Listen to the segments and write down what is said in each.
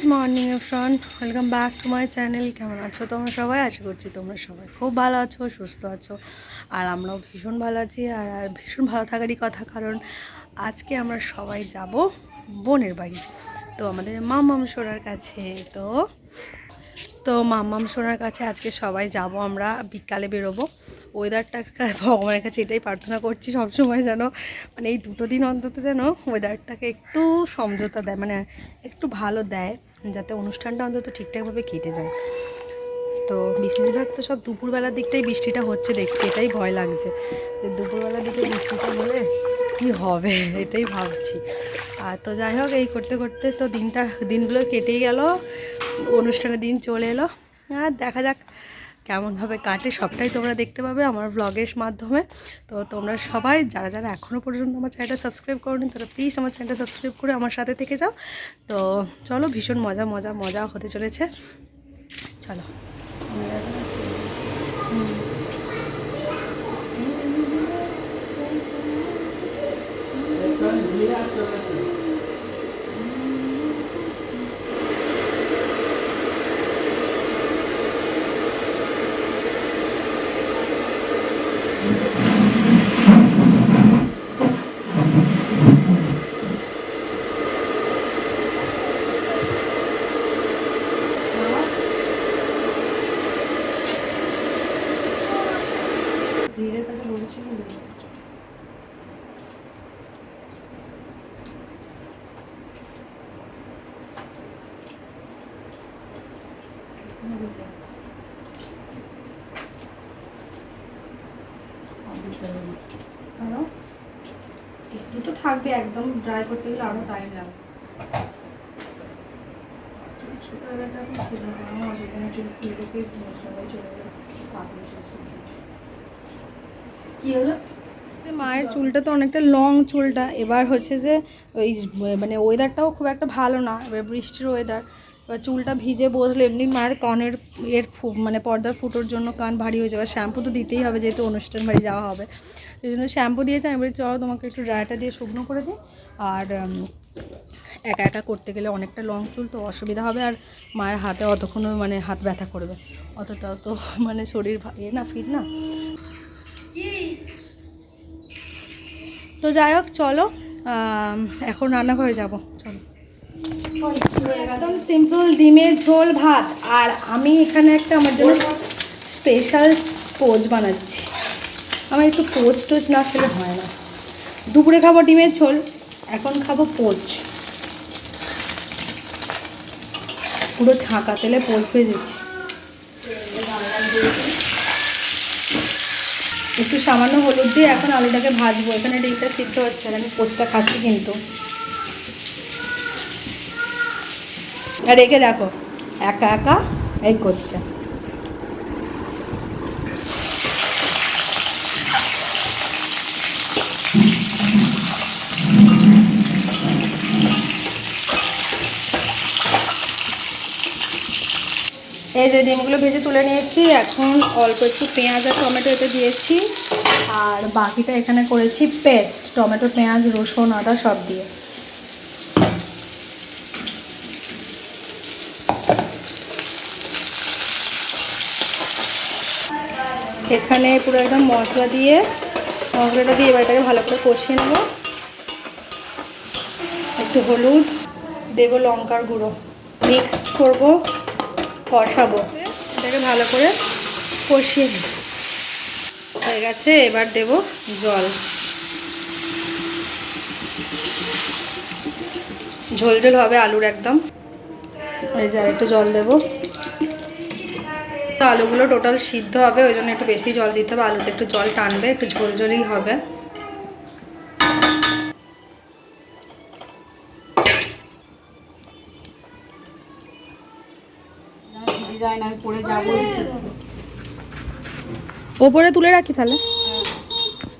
Good morning ফ্রন welcome back to my channel কেমন আছো তোমরা সবাই? আশা করছি তোমরা সবাই খুব ভালো আছো, সুস্থ আছো, আর আমরাও ভীষণ ভালো আছি, আর ভীষণ ভালো থাকারই কথা, কারণ আজকে আমরা সবাই যাব বোনের বাড়ি। তো আমাদের মামাম সোনার কাছে, তো তো মাম্মাম সোনার কাছে আজকে সবাই যাব আমরা, বিকালে বেরোবো। ওয়েদারটা ভগবানের কাছে এটাই প্রার্থনা করছি সবসময় যেন মানে এই দুটো দিন অন্তত যেন ওয়েদারটাকে একটু সমঝোতা দেয় মানে একটু ভালো দেয়। যাতে অনুষ্ঠানটা অন্তত ঠিকঠাকভাবে কেটে যায়। তো বেশিরভাগ তো সব দুপুরবেলার দিকটাই বৃষ্টিটা হচ্ছে দেখছি, এটাই ভয় লাগছে। যে দুপুরবেলার দিকে বৃষ্টিটা হলে কী হবে, এটাই ভাবছি। আর তো যাই হোক, এই করতে করতে তো দিনটা, দিনগুলো কেটেই গেল। অনুষ্ঠানের দিন চলে এলো। আর দেখা যাক কেমনভাবে কাটে সবটাই তোমরা দেখতে পাবে আমার ব্লগের মাধ্যমে। তো তোমরা সবাই, যারা যারা এখনও পর্যন্ত আমার চ্যানেলটা সাবস্ক্রাইব করোনি, তারা প্লিজ আমার চ্যানেলটা সাবস্ক্রাইব করে আমার সাথে থেকে যাও। তো চলো, ভীষণ মজা মজা মজা হতে চলেছে। চলো। ভিড়ের কাছে বলেছিল তো থাকবে, একদম ড্রাই করতে গেলে আরও টাইম লাগবে। চুল ছোট গেছে, এখন ছোট কোনো অসুবিধা নেই, চুল খুলে। হলো? মায়ের চুলটা তো অনেকটা লং চুলটা। এবার হচ্ছে যে ওই মানে ওয়েদারটাও খুব একটা ভালো না। এবার বৃষ্টির ওয়েদার এবার চুলটা ভিজে বসলে এমনি মায়ের কানের এর মানে পর্দার ফুটোর জন্য কান ভারী হয়ে যাবে। শ্যাম্পু তো দিতেই হবে, যেহেতু অনুষ্ঠান বাড়ি যাওয়া হবে। সেই জন্য শ্যাম্পু দিয়েছে। আমি বলি, চলো তোমাকে একটু ড্রাইটা দিয়ে শুকনো করে দিই। আর একা একা করতে গেলে অনেকটা লং চুল তো অসুবিধা হবে। আর মায়ের হাতে অতক্ষণ মানে হাত ব্যথা করবে। অতটাও তো মানে শরীর এ না ফিট না। তো যাই হোক, চলো এখন রান্নাঘরে যাব, চলো। একদম সিম্পল ডিমের ঝোল ভাত, আর আমি এখানে একটা আমার জন্য স্পেশাল পোজ বানাচ্ছি। আমার একটু পোচ টোচ না খেলে হয় না। দুপুরে খাব ডিমের ঝোল, এখন খাব পোচ। পুরো ছাঁকা তেলে পোচ ভেজেছি। একটু সামান্য হলুদ দিয়ে এখন আলুটাকে ভাজবো। এখানে ডিমটা সিদ্ধ হচ্ছে না, আমি কোচটা খাচ্ছি কিন্তু। রেখে দেখো, একা একা এই করছে। এই যে ডিমগুলো ভেজে তুলে নিয়েছি, এখন অল্প একটু পেঁয়াজ আর টমেটো এতে দিয়েছি, আর বাকিটা এখানে করেছি পেস্ট, টমেটো, পেঁয়াজ, রসুন, আদা সব দিয়ে। এখানে পুরো একদম মশলা দিয়ে, মশলাটা দিয়ে এবার এটাকে ভালো করে কষিয়ে নেব। একটু হলুদ, দেবো লঙ্কার গুঁড়ো। মিক্সড করব। কষাবো। এটাকে ভালো করে কষিয়ে হয়ে গেছে, এবার দেব জল। ঝোল ঝোল হবে আলুর একদম। এই যে একটু জল দেবো। আলুগুলো টোটাল সিদ্ধ হবে, ওই জন্য একটু বেশি জল দিতে হবে। আলুতে একটু জল টানবে, একটু ঝোল ঝোলই হবে। আমি পরে যাব। ওপরে তুলে রাখি তাহলে?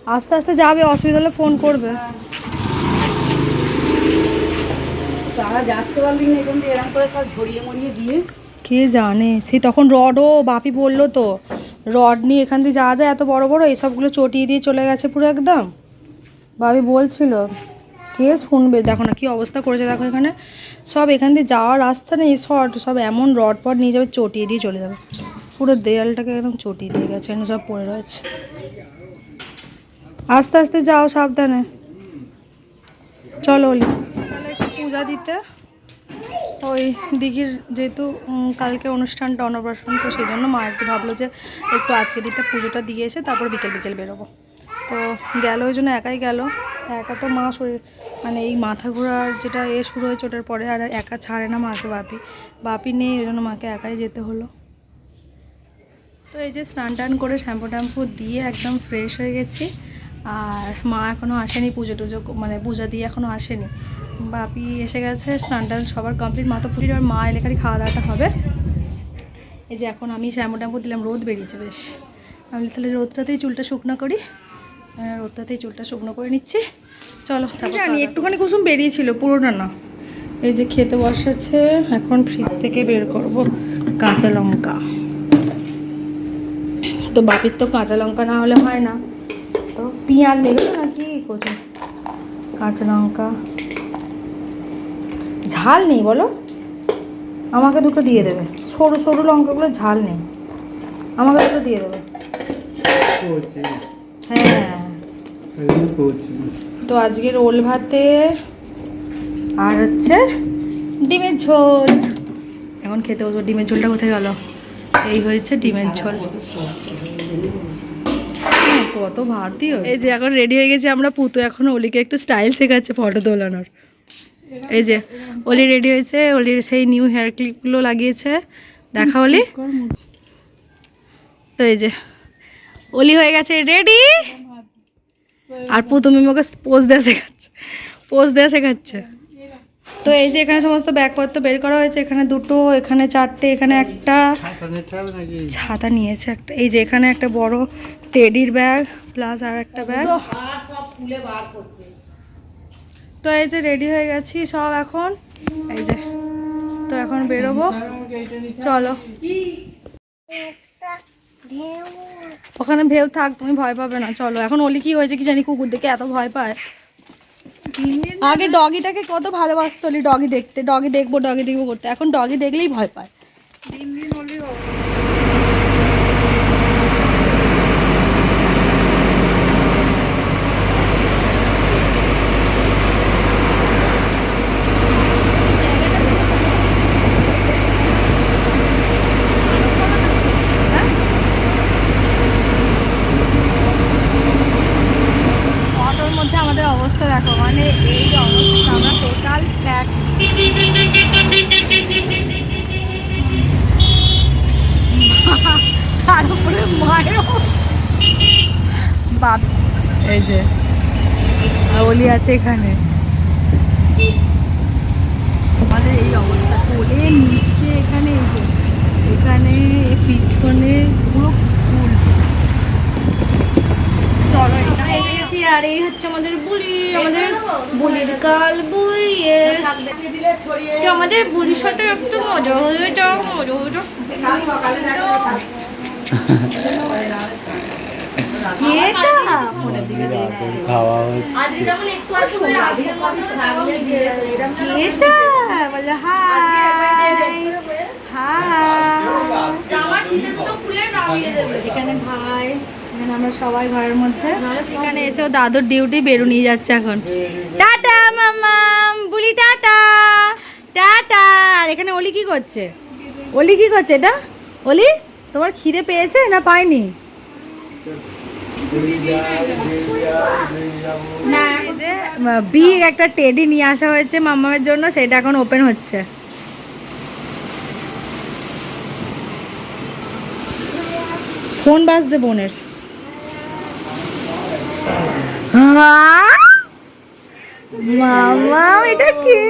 আস্তে আস্তে যাবে অসুবিধা হলে ফোন করবে। তারা যাচ্ছে না এরকম করে সব ঝরিয়ে মরিয়ে দিয়ে। কে জানে? সে তখন রডও বাপি বলল তো রড নিয়ে এখান দিয়ে যাওয়া যায় এত বড় বড়? এইসবগুলো চটিয়ে দিয়ে চলে গেছে পুরো একদম? বাপি বলছিল কে শুনবে। দেখো না কি অবস্থা করেছে দেখো এখানে। সব এখান দিয়ে যাওয়ার রাস্তা নেই, শর্ট। সব এমন রড পট নিয়ে যাবে, চটিয়ে দিয়ে চলে যাবে। পুরো দেয়ালটাকে একদম চটিয়ে দিয়ে গেছে এখানে সব পড়ে রয়েছে। আস্তে আস্তে যাও সাবধানে। চলো ওলি। পূজা দিতে। ওই দিঘির যেহেতু কালকে অনুষ্ঠানটা অন্নপ্রাশন তো সেই জন্য মা একটু ভাবলো যে একটু আজকে দিকটা পুজোটা দিয়ে এসে তারপর বিকেল বিকেল বেরোবো। তো গেল ওই জন্য একাই গেল। একা তো মা শরীর মানে এই মাথা ঘোরার যেটা এ শুরু হয়েছে ওটার পরে আর একা ছাড়ে না মাকে বাপি। বাপি নেই, ওই জন্য মাকে একাই যেতে হলো। তো এই যে স্নান টান করে শ্যাম্পু ট্যাম্পু দিয়ে একদম ফ্রেশ হয়ে গেছি। আর মা এখনও আসেনি পুজো টুজো মানে পূজা দিয়ে এখনও আসেনি। বাপি এসে গেছে, স্নান টান সবার কমপ্লিট মা তো পুজোর আর মা এলাকারই খাওয়া দাওয়াটা হবে। এই যে এখন আমি শ্যাম্পু ট্যাম্পু দিলাম, রোদ বেরিয়েছে বেশ। আমি তাহলে রোদটাতেই চুলটা শুকনো করি? রোদটাতেই চুলটা শুকনো করে নিচ্ছি। চলো জানি একটুখানি কুসুম বেরিয়েছিল পুরোটা না। এই যে খেতে বসেছে এখন ফ্রিজ থেকে বের করব কাঁচা লঙ্কা। তো বাপির তো কাঁচা লঙ্কা না হলে হয় না। তো পেঁয়াজ নেবে না কি করছে। কাঁচা লঙ্কা। ঝাল নেই বলো। আমাকে দুটো দিয়ে দেবে। সরু সরু লঙ্কাগুলো ঝাল নেই। আমাকে দুটো দিয়ে দেবে। হ্যাঁ। কচি তো আজকের ওল ভাতে আর হচ্ছে ডিমের ঝোল। এখন খেতে বসবো। ডিমের ঝোলটা কোথায় গেল? এই হয়েছে ডিমের ঝোল। হ্যাঁ, কত দিও এই যে এখন রেডি হয়ে গেছে আমরা পুতু। এখন অলিকে একটু স্টাইল শেখাচ্ছে ফটো তোলানোর। এই যে অলি রেডি হয়েছে। অলির সেই নিউ হেয়ার ক্লিপগুলো লাগিয়েছে। দেখা অলি। তো এই যে অলি হয়ে গেছে। রেডি আর পু তুমি আমাকে পোজ দেওয়া শেখাচ্ছে। পোজ দেওয়া শেখাচ্ছে। তো এই যে এখানে সমস্ত ব্যাগপত্র বের করা হয়েছে এখানে দুটো এখানে চারটে এখানে একটা ছাতা নিয়েছে একটা। এই যে এখানে একটা বড় টেডির ব্যাগ প্লাস আর একটা ব্যাগ তো এই যে রেডি হয়ে গেছি সব এখন। এই যে তো এখন বেরোবো। চলো। ওখানে ভেউ থাক, তুমি ভয় পাবে না, চলো। এখন ওলি কি হয়েছে কি জানি কুকুর দেখে এত ভয় পায়। আগে ডগিটাকে কত ভালোবাসতো অলি, ডগি দেখতে, ডগি দেখব ডগি দেখব করতে। এখন ডগি দেখলেই ভয় পায়। অটোর মধ্যে আমাদের অবস্থা দেখো মানে এই অবস্থা আমরা টোটাল প্যাকড তার উপরে মায়ের বাপ, এই যে অলি আছে এখানে। আমাদের এই অবস্থা কোলে নিচে এখানে, এই যে, এখানে পিছনে, পুরো ফুল। চলো এটা গেছি। আর এই হচ্ছে আমাদের বুলি, আমাদের বুলির কাল বই আমাদের বুলির সাথে একটু মজা হয়ে যাও মজা হয়ে যাও ভাই আমরা সবাই ঘরের মধ্যে এখানে এসেও দাদুর ডিউটি বেরু নিয়ে যাচ্ছে এখন টাটা মামাম বুলি টাটা টাটা আর এখানে অলি কি করছে অলি কি করছে এটা অলি তোমার খিদে পেয়েছে না পায়নি বিগ একটা টেডি নিয়ে আসা হয়েছে মামামের জন্য সেটা এখন ওপেন হচ্ছে। ফোন বাজছে বোনের। মামা এটা কে?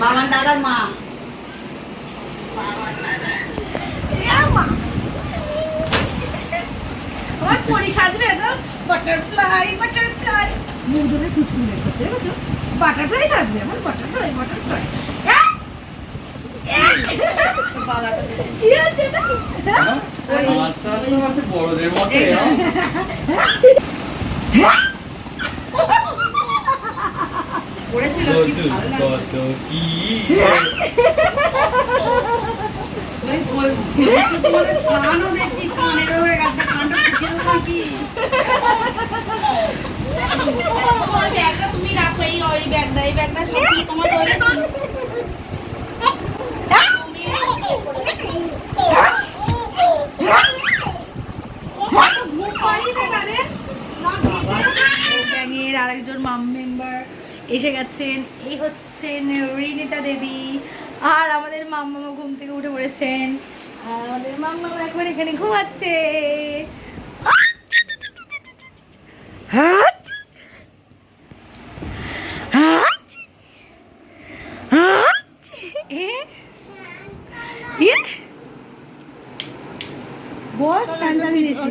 বাবার দাদার মা আমার পরি সাজবে তো বাটারফ্লাই বাটারফ্লাই মুখ ধরে কুচকুড়ে করছে বুঝছ বাটারফ্লাই সাজবে আমার বাটারফ্লাই বাটারফ্লাই কি? আস্তে আস্তে আস্তে বড়দের মতো পড়েছিল কি ভালো লাগছে কত কি ওই ওই ভেতরে তো তোমাদের কানও দেখছি কানের হয়ে গেছে কানটা ব্যাগটা তুমি রাখো এই ওই ব্যাগটা এই ব্যাগটা সব তোমার আরেকজন মাম মেম্বার এসে গেছেন। এই হচ্ছেন রিনিতা দেবী। আর আমাদের মাম্মা ঘুম থেকে উঠে পড়েছেন। আর আমাদের মাম্মা একবার এখানে ঘুমাচ্ছে? বস, পাঞ্জাবি দিচ্ছি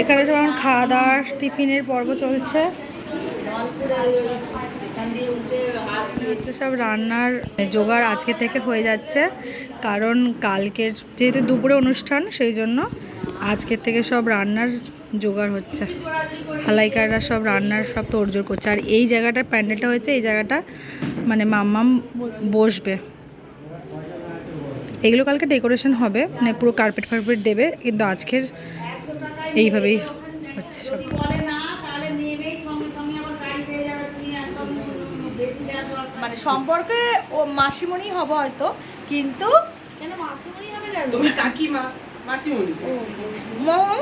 এখানে এখন খাওয়া দাওয়ার টিফিনের পর্ব চলছে। সব রান্নার জোগাড় আজকে থেকে হয়ে যাচ্ছে। কারণ কালকের যেহেতু দুপুরে অনুষ্ঠান, সেই জন্য আজকের থেকে সব রান্নার জোগাড় হচ্ছে। হালাইকাররা সব রান্নার সব তোড়জোড় করছে। আর এই জায়গাটা প্যান্ডেলটা হয়েছে, এই জায়গাটা মানে মাম্মাম বসবে। এগুলো কালকে ডেকোরেশন হবে মানে পুরো কার্পেট ফার্পেট দেবে, কিন্তু আজকের এইভাবেই হচ্ছে সব। বলে না তাহলে নেবেই সঙ্গে সঙ্গে আবার গাড়ি পেয়ে যাবে তুমি একদম বেশি দেওয়া দরকার মানে সম্পর্কে ও মাসিমণি হবে হয়তো কিন্তু কেন মাসিমণি হবে কেন তুমি কাকিমা মাসিমণি। মম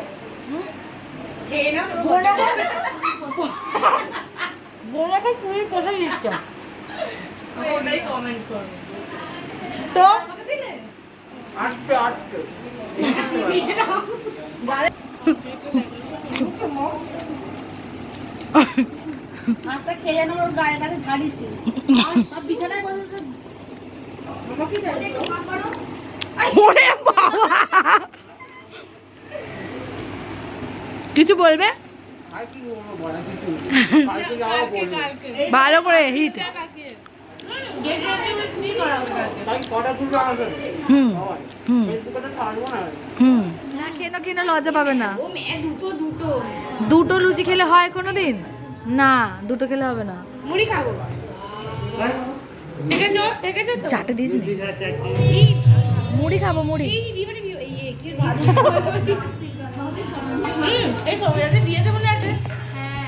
খেয়ে না বোনাকে পুরীর কোথায় দিচ্ছে। ওটাই কমেন্ট করো তো? আটটে আটটে। কিছু বলবে? ভালো করে হিট হুম হুম হুম। না কেন কেন লজ্জা পাবে না। দুটো দুটো। দুটো লুচি খেলে হয় কোনো দিন না দুটো খেলে হবে না। মুড়ি খাব। চাটে দিস ঠিক আছে একদিন মুড়ি খাব মুড়ি। এই সৌমিয়াকে বিয়েতে মনে আছে? হ্যাঁ